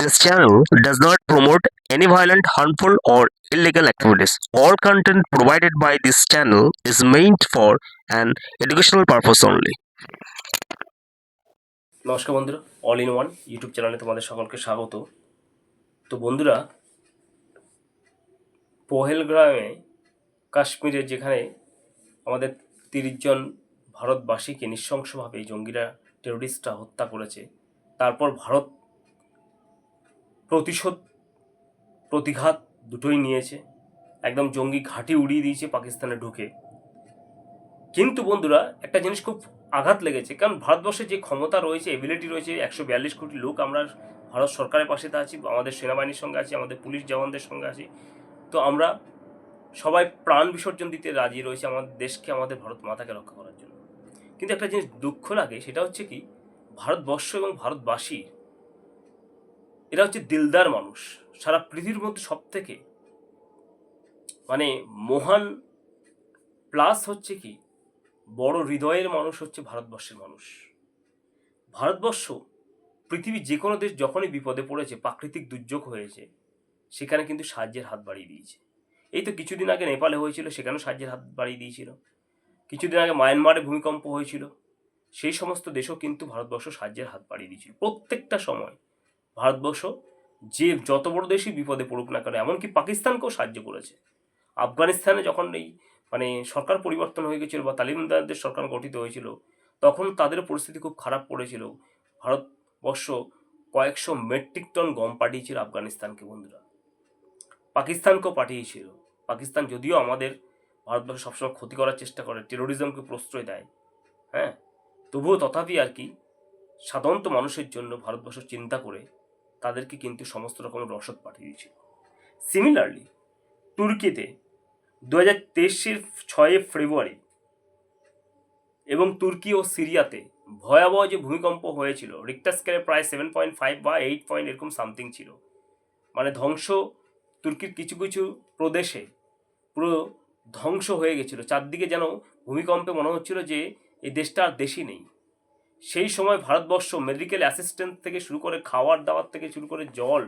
This channel does not promote any violent, harmful, or illegal activities. All content provided by this channel is meant for an educational purpose only. নমস্কার বন্ধুরা all in one YouTube চ্যানেলে তোমাদের সকলকে স্বাগত তো বন্ধুরা পহেলগ্রামে কাশ্মীরে যেখানে আমাদের তিরিশ জন ভারতবাসীকে নৃশংসভাবে জঙ্গিরা টেরোরিস্টরা হত্যা করেছে তারপর ভারত প্রতিশোধ, প্রতিঘাত দুটোই নিয়েছে। একদম জঙ্গি ঘাঁটি উড়িয়ে দিয়েছে পাকিস্তানে ঢুকে। কিন্তু বন্ধুরা, একটা জিনিস খুব আঘাত লেগেছে, কারণ ভারতবর্ষে যে ক্ষমতা রয়েছে এবিলিটি রয়েছে, একশো বিয়াল্লিশ কোটি লোক আমরা ভারত সরকারের পাশে আছি, আমাদের সেনাবাহিনীর সঙ্গে আছি, আমাদের পুলিশ জওয়ানদের সঙ্গে আছি। তো আমরা সবাই প্রাণ বিসর্জন দিতে রাজি রয়েছে আমাদের দেশকে, আমাদের ভারত মাতাকে রক্ষা করার জন্য। কিন্তু একটা জিনিস দুঃখ লাগে, সেটা হচ্ছে কি, ভারতবর্ষ এবং ভারতবাসী এরা হচ্ছে দিলদার মানুষ। সারা পৃথিবীর মধ্যে সব থেকে মানে মহান প্লাস হচ্ছে কি, বড় হৃদয়ের মানুষ হচ্ছে ভারতবর্ষের মানুষ। ভারতবর্ষ পৃথিবীর যে কোনো দেশ যখনই বিপদে পড়েছে, প্রাকৃতিক দুর্যোগ হয়েছে, সেখানে কিন্তু সাহায্যের হাত বাড়িয়ে দিয়েছে। এই তো কিছুদিন আগে নেপালে হয়েছিল, সেখানেও সাহায্যের হাত বাড়িয়ে দিয়েছিল। কিছুদিন আগে মায়ানমারে ভূমিকম্প হয়েছিল। সেই সমস্ত দেশও কিন্তু ভারতবর্ষ সাহায্যের হাত বাড়িয়ে দিয়েছিল। প্রত্যেকটা সময় ভারতবর্ষ যে যত বড় দেশই বিপদে পড়ুক না কেন, এমনকি পাকিস্তানকেও সাহায্য করেছে। আফগানিস্তানে যখন এই মানে সরকার পরিবর্তন হয়ে গেছিল বা তালিবানদের সরকার গঠিত হয়েছিল, তখন তাদের পরিস্থিতি খুব খারাপ পড়েছিল। ভারতবর্ষ কয়েকশো মেট্রিক টন গম পাঠিয়েছিল আফগানিস্তানকে বন্ধুরা। পাকিস্তানকেও পাঠিয়েছিল। পাকিস্তান যদিও আমাদের ভারতবর্ষ সবসময় ক্ষতি করার চেষ্টা করে টেরোরিজমকে প্রশ্রয় দেয় হ্যাঁ? তবুও তথাপি আর কি সাধারণত মানুষের জন্য ভারতবর্ষ চিন্তা করে তাদেরকে কিন্তু সমস্ত রকমের রসদ পাঠিয়ে দিয়েছিল। সিমিলারলি তুর্কিতে দু হাজার তেইশের ছয় ফেব্রুয়ারি এবং তুর্কি ও সিরিয়াতে ভয়াবহ যে ভূমিকম্প হয়েছিল রিক্টার স্কেলে প্রায় সেভেন পয়েন্ট ফাইভ বা এইট পয়েন্ট এরকম সামথিং ছিল। মানে ধ্বংস তুর্কির কিছু কিছু প্রদেশে পুরো ধ্বংস হয়ে গেছিল। চারদিকে যেন ভূমিকম্পে মনে হচ্ছিল যে এই দেশটা আর দেশই নেই। সেই সময় ভারতবর্ষ মেডিকেল অ্যাসিস্ট্যান্ট থেকে শুরু করে খাওয়ার দাওয়ার থেকে শুরু করে জল,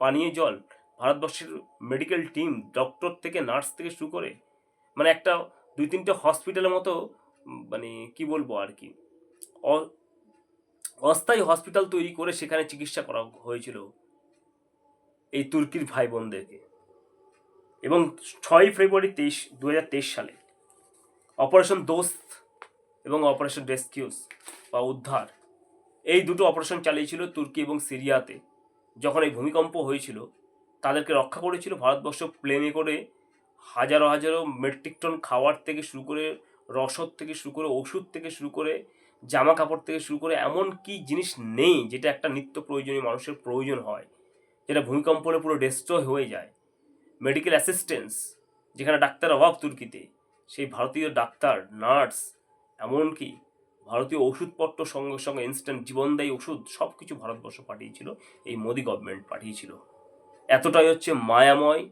পানীয় জল, ভারতবর্ষের মেডিকেল টিম ডক্টর থেকে নার্স থেকে শুরু করে মানে একটা দুই তিনটে হসপিটালের মতো মানে কি বলব আর কি অস্থায়ী হসপিটাল তৈরি করে সেখানে চিকিৎসা করা হয়েছিল এই তুর্কির ভাই বোনদেরকে এবং ছয় ফেব্রুয়ারি তেইশ দু সালে। অপারেশন দোস্ত এবং অপারেশন রেস্কিউস বা উদ্ধার। এই দুটো অপারেশন চালিয়েছিল তুর্কি এবং সিরিয়াতে। যখন এই ভূমিকম্প হয়েছিল, তাদেরকে রক্ষা করেছিল ভারতবর্ষ প্লেনে করে হাজারো হাজারো মেট্রিক টন খাওয়ার থেকে শুরু করে রসদ থেকে শুরু করে ওষুধ থেকে শুরু করে জামা কাপড় থেকে শুরু করে এমন কি জিনিস নেই যেটা একটা নিত্য প্রয়োজনীয় মানুষের প্রয়োজন হয়, যেটা ভূমিকম্প হলে পুরো ডেস্ট্রয় হয়ে যায়। মেডিকেল অ্যাসিস্ট্যান্স যেখানে ডাক্তার অভাব তুর্কিতে, সেই ভারতীয় ডাক্তার, নার্স, এমনকি ভারতীয় ওষুধপত্র সঙ্গে সঙ্গে ইনস্ট্যান্ট জীবনদায়ী ওষুধ সব কিছু ভারতবর্ষ পাঠিয়েছিল, এই মোদি গভর্নমেন্ট পাঠিয়েছিল। এতটাই হচ্ছে মায়াময়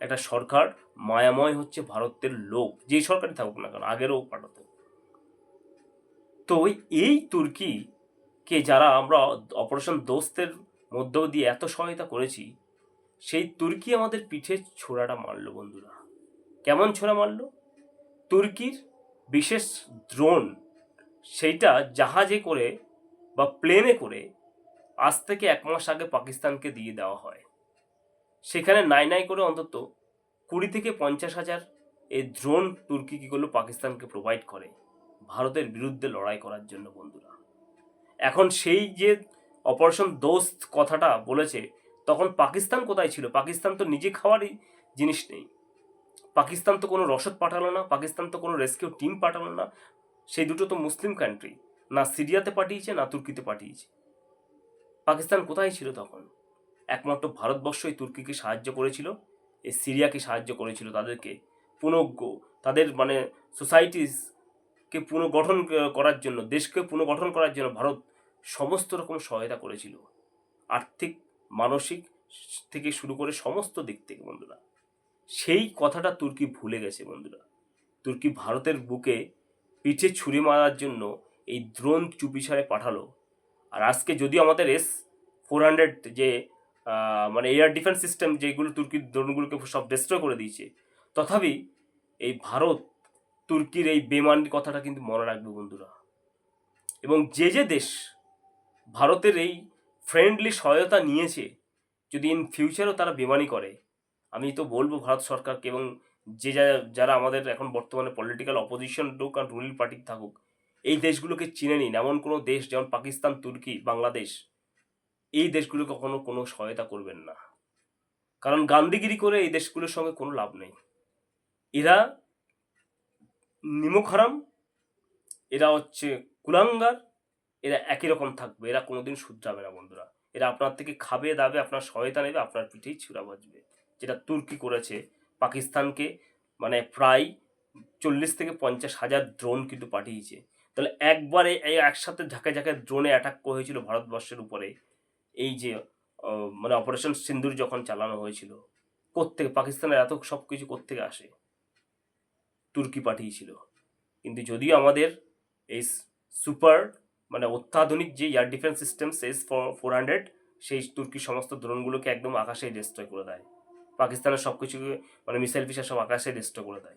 একটা সরকার, মায়াময় হচ্ছে ভারতের লোক যেই সরকারই থাকুক না কেন, আগেরও পাঠাতো। তো এই তুর্কিকে যারা আমরা অপারেশন দোস্তের মধ্য দিয়ে এত সহায়তা করেছি, সেই তুর্কি আমাদের পিঠে ছোড়াটা মারলো বন্ধুরা। কেমন ছোড়া মারল? তুর্কির বিশেষ ড্রোন সেইটা জাহাজে করে বা প্লেনে করে আজ থেকে এক মাস আগে পাকিস্তানকে দিয়ে দেওয়া হয়। সেখানে নাই নাই করে অন্তত কুড়ি থেকে পঞ্চাশ হাজার এই ড্রোন তুর্কি কী করল পাকিস্তানকে প্রোভাইড করে ভারতের বিরুদ্ধে লড়াই করার জন্য বন্ধুরা। এখন সেই যে অপারেশন দোস্ত কথাটা বলেছে, তখন পাকিস্তান কোথায় ছিল? পাকিস্তান তো নিজে খাওয়ারই জিনিস নেই। পাকিস্তান তো কোনো রসদ পাঠালো না, পাকিস্তান তো কোনো রেস্কিউ টিম পাঠালো না সেই দুটো তো মুসলিম কান্ট্রি না সিরিয়াতে পাঠিয়েছে, না তুর্কিতে পাঠিয়েছে। পাকিস্তান কোথায় ছিল তখন? একমাত্র ভারতবর্ষই তুর্কিকে সাহায্য করেছিল এই সিরিয়াকে সাহায্য করেছিল তাদেরকে পুনজ্ঞ তাদের মানে সোসাইটিসকে পুনর্গঠন করার জন্য, দেশকে পুনর্গঠন করার জন্য ভারত সমস্ত রকম সহায়তা করেছিল। আর্থিক, মানসিক থেকে শুরু করে সমস্ত দিক থেকে বন্ধুরা। সেই কথাটা তুর্কি ভুলে গেছে বন্ধুরা। তুর্কি ভারতের বুকে পিঠে ছুরি মারার জন্য এই ড্রোন চুপিসারে পাঠালো। আর আজকে যদিও আমাদের এস ফোর হান্ড্রেড যে মানে এয়ার ডিফেন্স সিস্টেম যেগুলো তুর্কির ড্রোনগুলোকে সব ডিস্ট্রয় করে দিয়েছে, তথাপি এই ভারত তুর্কির এই বেমান কথাটা কিন্তু মনে রাখবে বন্ধুরা। এবং যে যে দেশ ভারতের এই ফ্রেন্ডলি সহায়তা নিয়েছে, যদি ইন ফিউচারও তারা বেমানি করে, আমি তো বলব ভারত সরকারকে এবং যে যারা আমাদের এখন বর্তমানে পলিটিক্যাল অপোজিশন হোক আর রুলিং পার্টি থাকুক, এই দেশগুলোকে চিনে নিন। এমন কোনো দেশ যেমন পাকিস্তান, তুর্কি, বাংলাদেশ, এই দেশগুলো কখনো কোনো সহায়তা করবেন না। কারণ গান্ধীগিরি করে এই দেশগুলোর সঙ্গে কোনো লাভ নেই। এরা নিমক হারাম এরা হচ্ছে কুলাঙ্গার, এরা একই রকম থাকবে, এরা কোনোদিন শুধরাবে না বন্ধুরা। এরা আপনার থেকে খাবে, দাবে, আপনার সহায়তা নেবে, আপনার পিঠেই ছুরা বাজবে যেটা তুর্কি করেছে পাকিস্তানকে মানে প্রায় চল্লিশ থেকে পঞ্চাশ হাজার ড্রোন কিন্তু পাঠিয়েছে। তাহলে একবারে এই একসাথে ঝাঁকে ঝাঁকে ড্রোনে অ্যাটাক হয়েছিল ভারতবর্ষের উপরে। এই যে মানে অপারেশন সিন্দুর যখন চালানো হয়েছিল, কোত্থেকে, পাকিস্তানের এত সব কিছু কোত্থেকে আসে? তুর্কি পাঠিয়েছিল। কিন্তু যদিও আমাদের এই সুপার মানে অত্যাধুনিক যে air defence system S four hundred সেই তুর্কির সমস্ত ড্রোনগুলোকে একদম আকাশে ডিস্ট্রয় করে দেয়। পাকিস্তানের সব কিছুকে মানে মিসাইল ফিসার সব আকাশে ডিস্ট্রয় করে দেয়।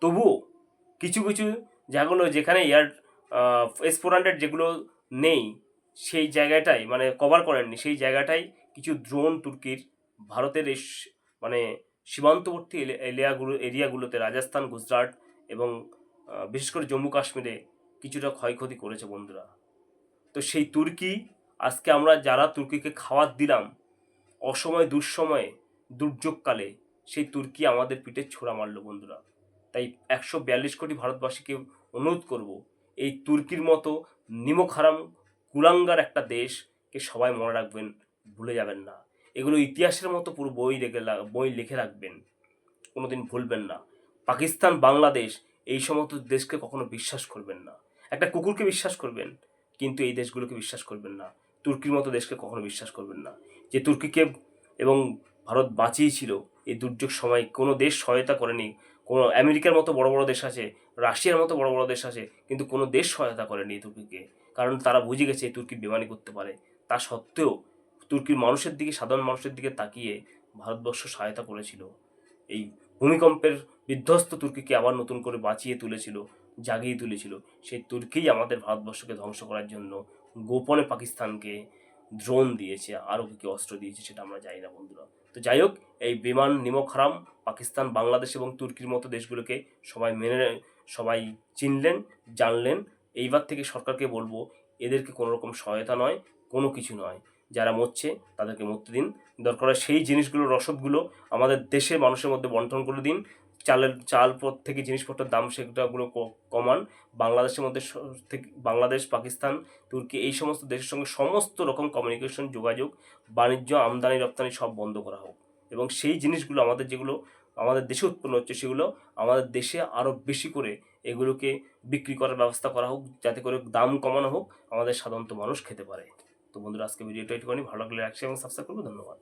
তবুও কিছু কিছু জায়গাগুলো যেখানে এয়ার এস ফোর হান্ড্রেড যেগুলো নেই, সেই জায়গাটাই মানে কভার করেননি। সেই জায়গাটাই কিছু ড্রোন তুর্কির ভারতের এই মানে সীমান্তবর্তী এলে- এরিয়াগুলো এরিয়াগুলোতে রাজস্থান, গুজরাট এবং বিশেষ করে জম্মু কাশ্মীরে কিছুটা ক্ষয়ক্ষতি করেছে বন্ধুরা। তো সেই তুর্কি, আজকে আমরা যারা তুর্কিকে খাওয়ার দিলাম, অসময়, দুঃসময়ে দুর্যোগকালে সেই তুর্কি আমাদের পিঠে ছোড়া মারল বন্ধুরা। তাই একশো বিয়াল্লিশ কোটি ভারতবাসীকে অনুরোধ করব, এই তুর্কির মতো নিমক হারাম কুলাঙ্গার একটা দেশকে সবাই মনে রাখবেন, ভুলে যাবেন না। এগুলো ইতিহাসের মতো পুরো বই রেখে বই লিখে রাখবেন, কোনোদিন ভুলবেন না। পাকিস্তান, বাংলাদেশ এই সমস্ত দেশকে কখনো বিশ্বাস করবেন না। একটা কুকুরকে বিশ্বাস করবেন, কিন্তু এই দেশগুলোকে বিশ্বাস করবেন না। তুর্কির মতো দেশকে কখনো বিশ্বাস করবেন না। যে তুর্কিকে এবং ভারত বাঁচিয়েছিল। এই দুর্যোগ সময় কোনো দেশ সহায়তা করেনি। কোনো আমেরিকার মতো বড় বড় দেশ আছে, রাশিয়ার মতো বড় বড় দেশ আছে, কিন্তু কোনো দেশ সহায়তা করেনি তুর্কিকে। কারণ তারা বুঝে গেছে তুর্কি বেমানি করতে পারে। তা সত্ত্বেও তুর্কির মানুষের দিকে, সাধারণ মানুষের দিকে তাকিয়ে ভারতবর্ষ সহায়তা করেছিল। এই ভূমিকম্পের বিধ্বস্ত তুর্কিকে আবার নতুন করে বাঁচিয়ে তুলেছিল, জাগিয়ে তুলেছিল। সেই তুর্কিই আমাদের ভারতবর্ষকে ধ্বংস করার জন্য গোপনে পাকিস্তানকে ড্রোন দিয়েছে, আরও কী কী অস্ত্র দিয়েছে সেটা আমরা জানি না বন্ধুরা। তো যাই হোক, এই বিমান নিমক হারাম, পাকিস্তান, বাংলাদেশ এবং তুর্কির মতো দেশগুলোকে সবাই মেনে, সবাই চিনলেন, জানলেন। এইবার থেকে সরকারকে বলব, এদেরকে কোনো রকম সহায়তা নয়, কোনো কিছু নয়। যারা মরছে, তাদেরকে মরতে দিন। দরকার সেই জিনিসগুলো, রসদগুলো আমাদের দেশের মানুষের মধ্যে বন্টন করে দিন। চালের, চাল পথ থেকে জিনিসপত্রের দাম সেগুলো কমান। বাংলাদেশের মধ্যে থেকে, বাংলাদেশ, পাকিস্তান, তুর্কি এই সমস্ত দেশের সঙ্গে সমস্ত রকম কমিউনিকেশন যোগাযোগ, বাণিজ্য, আমদানি, রপ্তানি সব বন্ধ করা হোক। এবং সেই জিনিসগুলো আমাদের যেগুলো, আমাদের দেশে উৎপন্ন হচ্ছে সেগুলো আমাদের দেশে আরও বেশি করে এগুলোকে বিক্রি করার ব্যবস্থা করা হোক, যাতে করে দাম কমানো হোক, আমাদের সাধারণত মানুষ খেতে পারে। তো বন্ধুরা, আজকে ভিডিওটা একটুখানি ভালো লাগলে রাখছি এবং সাবস্ক্রাইব করব ধন্যবাদ।